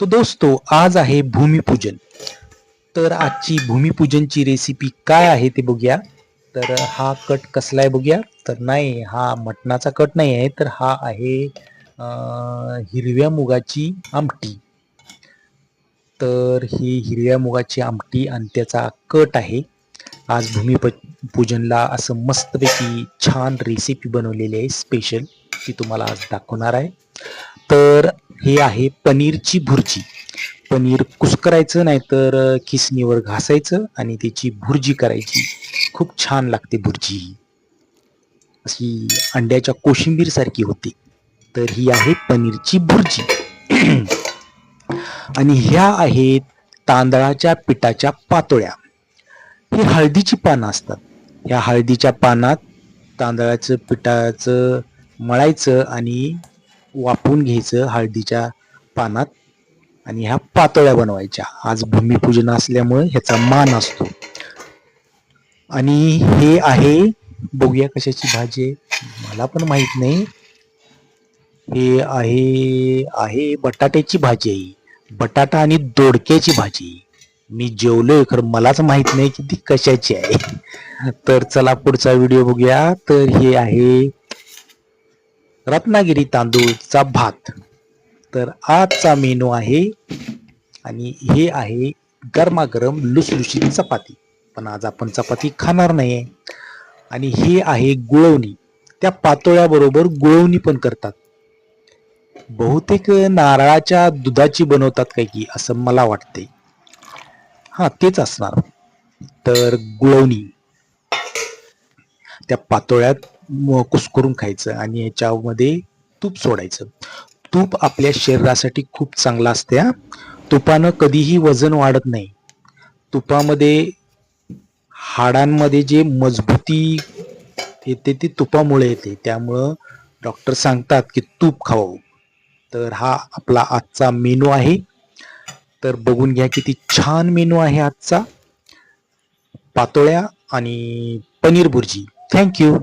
तो दोस्तो आज आहे भूमिपूजन. तर आजची भूमिपूजनची रेसिपी काय आहे ते बघूया. तर हा कट कसला आहे बघूया. तर नाही हा मटणाचा कट नाही आहे तर हा आहे हिरव्या मुगाची आमटी. तर ही हिरव्या मुगाची आमटी आणि त्याचा कट आहे. आज भूमिप पूजनला असं मस्तपैकी छान रेसिपी बनवलेली आहे स्पेशल ती तुम्हाला आज दाखवणार आहे. तर हे आहे पनीरची भुर्जी. पनीर कुस्करायचं नाहीतर खिसणीवर घासायचं आणि त्याची भुर्जी करायची. खूप छान लागते भुर्जी. ही अशी अंड्याच्या कोशिंबीर सारखी होते. तर ही आहे पनीरची भुर्जी. आणि ह्या आहेत तांदळाच्या पिठाच्या पातोळ्या. ही हळदीची पानं असतात. ह्या हळदीच्या पानात तांदळाचं पिठाचं मळायचं आणि वापरून घ्यायचं हळदीच्या पानात आणि ह्या पातळ्या बनवायच्या. आज भूमिपूजन असल्यामुळे ह्याचा मान असतो. आणि हे आहे बघूया कशाची भाजी आहे. मला पण माहीत नाही. हे आहे आहे बटाट्याची भाजी आहे. बटाटा आणि दोडक्याची भाजी. मी जेवलोय खरं मलाच माहीत नाही की ती कशाची आहे. तर चला पुढचा व्हिडिओ बघूया. तर हे आहे रत्नागिरी तांदूळचा भात. तर आजचा मेनू आहे आणि हे आहे गरमागरम लुसलुशीत चपाती. पण आज आपण चपाती खाणार नाही आणि हे आहे गुळवणी. त्या पातोळ्याबरोबर गुळवणी पण करतात. बहुतेक नारळाच्या दुधाची बनवतात काय की असं मला वाटते हा तेच असणार. तर गुळवणी. त्या पातोळ्यात कुस्करून खायचं आणि याच्यामध्ये तूप सोडायचं. तूप आपल्या शरीरासाठी खूप चांगलं असते तुपानं कधीही वजन वाढत नाही. तुपामध्ये हाडांमध्ये जे मजबूती येते ती तुपामुळे येते. त्यामुळं डॉक्टर सांगतात की तूप खावं. तर हा आपला आजचा मेनू आहे. तर बघून घ्या किती छान मेनू आहे आजचा. पातोळ्या आणि पनीर भुर्जी थँक्यू